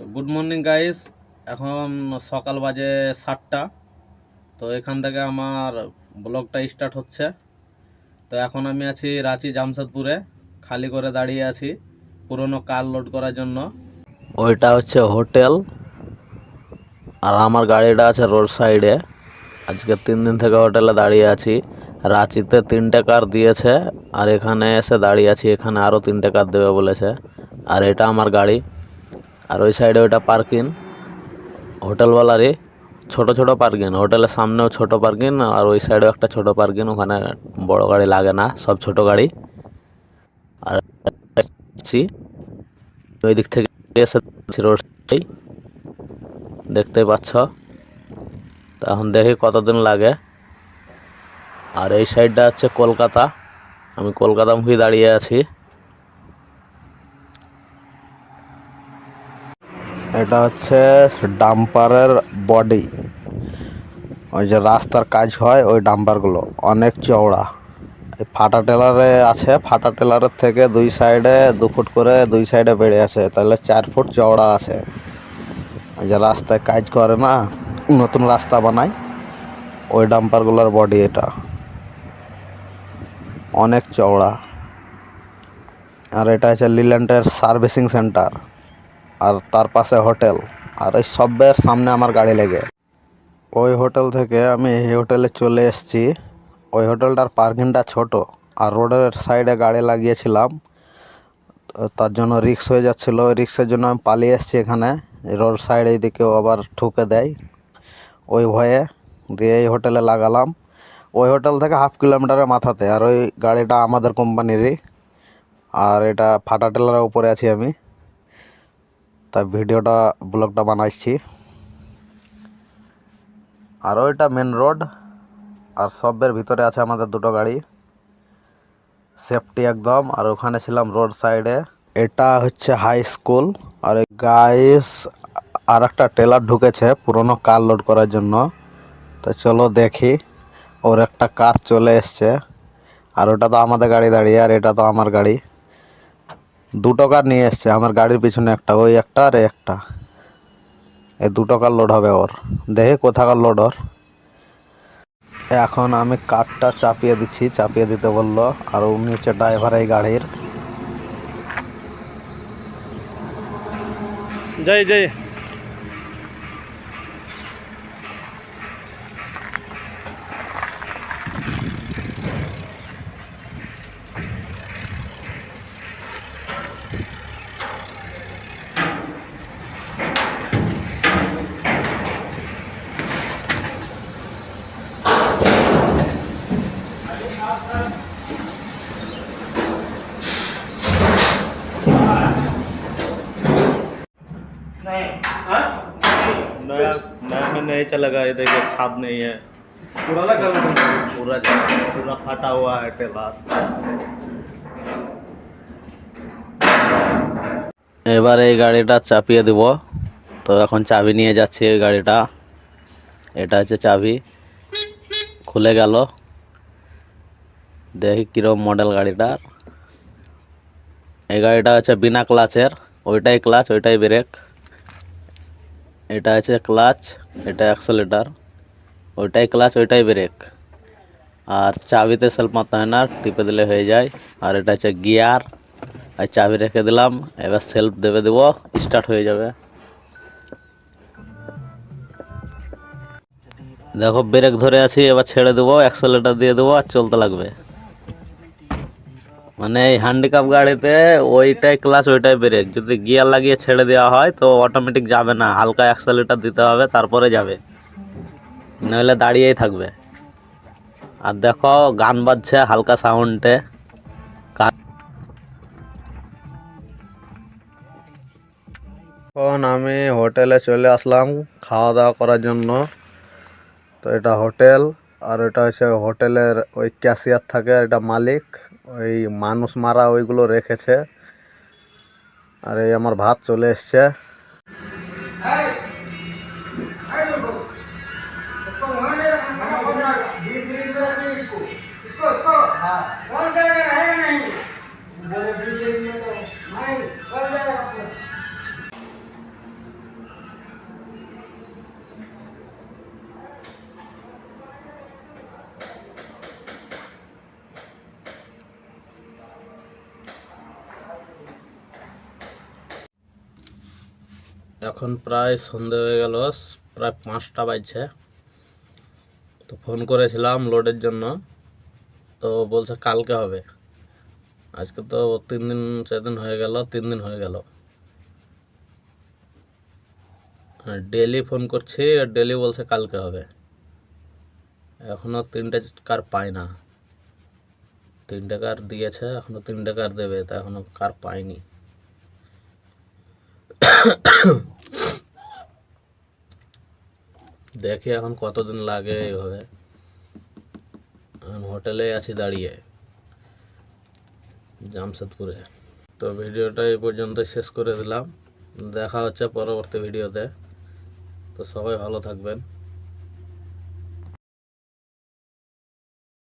তো good morning guys এখন সকাল বাজে সাতটা। তো এখান থেকে আমার ব্লগটা স্টার্ট হচ্ছে। তো এখন আমি আছি রাঁচি জামশেদপুরে। খালি করে দাঁড়িয়ে আছি পুরনো কার লোড করার জন্য। ওইটা হচ্ছে হোটেল। আর আমার গাড়িটা আছে রোড সাইডে। আজকে তিন দিন থেকে হোটেলে দাঁড়িয়ে আছি। রাঁচিতে তিনটে কার দিয়েছে। আর এখানে এসে দাঁড়িয়ে আছি। এখানে আরও তিনটে কার দেবে বলেছে। আর এটা আমার গাড়ি। আর ওই সাইডে ওইটা পার্কিং হোটেলওয়ালারই ছোট ছোট পার্কিং হোটেলের সামনেও ছোট পার্কিং আর ওই সাইডেও একটা ছোট পার্কিং ওখানে বড় গাড়ি লাগে না, সব ছোট গাড়ি। আর। ওই দিক থেকে এসে রোড দেখতেই পাচ্ছ। এখন দেখি কতদিন লাগে। আর এই সাইডটা হচ্ছে কলকাতা। আমি কলকাতা মুখী দাঁড়িয়ে আছি। এটা হচ্ছে ডাম্পারের বডি। ওই যে রাস্তার কাজ হয় ওই ডাম্পারগুলো, অনেক চওড়া। এই ফাটা টেলারে আছে, ফাটা টেলারের থেকে দুই সাইডে দু ফুট করে দুই সাইডে বেড়ে আছে, তাহলে চার ফুট চওড়া আছে। ওই যে রাস্তায় কাজ করে না, নতুন রাস্তা বানায়, ওই ডাম্পারগুলোর বডি এটা। অনেক চওড়া। আর এটা হচ্ছে লিল্যান্ডের সার্ভিসিং সেন্টার। আর তার পাশে হোটেল। আর ওই সবের সামনে আমার গাড়ি লেগে। ওই হোটেল থেকে আমি এই হোটেলে চলে এসেছি। ওই হোটেলটার পার্কিংটা ছোট। আর রোডের সাইডে গাড়ি লাগিয়েছিলাম। তার জন্য রিক্স হয়ে যাচ্ছিল। ওই রিক্সের জন্য আমি পালিয়ে এসেছি এখানে। রোড সাইড এইদিকেও আবার ঠুকে দেয়। ওই ভয়ে দিয়ে এই হোটেলে লাগালাম। ওই হোটেল থেকে হাফ কিলোমিটারের মাথাতে। আর ওই গাড়িটা আমাদের কোম্পানিরই। আর এটা ফাটা টেলারের উপরে আছি আমি। তাই ভিডিওটা, ব্লগটা বানাইছি। আর ওইটা মেন রোড আর সবের ভিতরে আছে আমাদের দুটো গাড়ি। সেফটি একদম, আর ওখানে ছিলাম রোড সাইডে এটা হচ্ছে হাই স্কুল আর গাইস আর একটা টেলার ঢুকেছে পুরনো কার লোড করার জন্য। তো চলো দেখি, ওর একটা কার চলে এসছে। আর ওটা তো আমাদের গাড়ি দাঁড়িয়ে, আর এটা তো আমার গাড়ি। দু টাকা নিয়ে এসছে, আমার গাড়ির পিছনে একটা, ওই একটা আর একটা। এই দু টাকার লোড হবে ওর। দেখে কোথাকার লোড ওর। এখন আমি কাঠটা চাপিয়ে দিচ্ছি, চাপিয়ে দিতে বলল, আর উনি হচ্ছে ড্রাইভার এই গাড়ির। যাই যাই नया नया में नहीं चलेगा ये देखिए छाप नहीं है পুরালা কার पूरा पूरा फटा हुआ है टेलर এবার এই গাড়িটা চাপিয়ে দেব তো এখন চাবি নিয়ে যাচ্ছি এই গাড়িটা এটা হচ্ছে চাবি খুলে গেল দেখি কীরকম মডেল গাড়িটার এই গাড়িটা হচ্ছে বিনা ক্লাচের ওইটাই ক্লাচ ওইটাই ব্রেক এটা আছে ক্লাচ এটা একশো লিটার ওইটাই ক্লাচ ওইটাই ব্রেক আর চাবিতে সেলফ মারতে হয় না, টিপে দিলে হয়ে যায়। আর এটা হচ্ছে গিয়ার আর চাবি রেখে দিলাম, এবার সেলফ দেবে দেবো স্টার্ট হয়ে যাবে। দেখো ব্রেক ধরে আছি, এবার ছেড়ে দেবো একশো লিটার দিয়ে দেবো, আর চলতে লাগবে। মানে এই হ্যান্ডিক্যাপ গাড়িতে ওইটাই ক্লাস ওইটাই ব্রেক যদি গিয়ার লাগিয়ে ছেড়ে দেওয়া হয়, তো অটোমেটিক যাবে না। হালকা একশো লিটার দিতে হবে, তারপরে যাবে। নইলে দাঁড়িয়েই থাকবে। আর দেখো, গান বাজছে হালকা সাউন্ডে এখন আমি হোটেলে চলে আসলাম, খাওয়া দাওয়া করার জন্য। তো এটা হোটেল, আর এটা হচ্ছে হোটেলের ওই ক্যাশিয়ার থাকে, এটা মালিক। ওই মানুষ মারা ওইগুলো রেখেছে। আর এই আমার ভাত চলে এসছে। এখন প্রায় সন্ধে হয়ে গেল, প্রায় পাঁচটা বাজছে। তো ফোন করেছিলাম লোডের জন্য, তো বলছে কালকে হবে। আজকে তো তিন দিন, চার দিন হয়ে গেল, তিন দিন হয়ে গেল। ডেলি ফোন করছি, আর ডেলি বলছে কালকে হবে। এখনও তিনটে কার পাই না। তিনটে কার দিয়েছে, এখনও তিনটে কার দেবে, তা এখনও কার পাইনি দেখি এখন কতদিন লাগে এইভাবে। এখন হোটেলে আছি, দাঁড়িয়ে। জামশেদপুরে। তো ভিডিওটা এই পর্যন্ত শেষ করে দিলাম। দেখা হচ্ছে পরবর্তী ভিডিওতে। তো সবাই ভালো থাকবেন।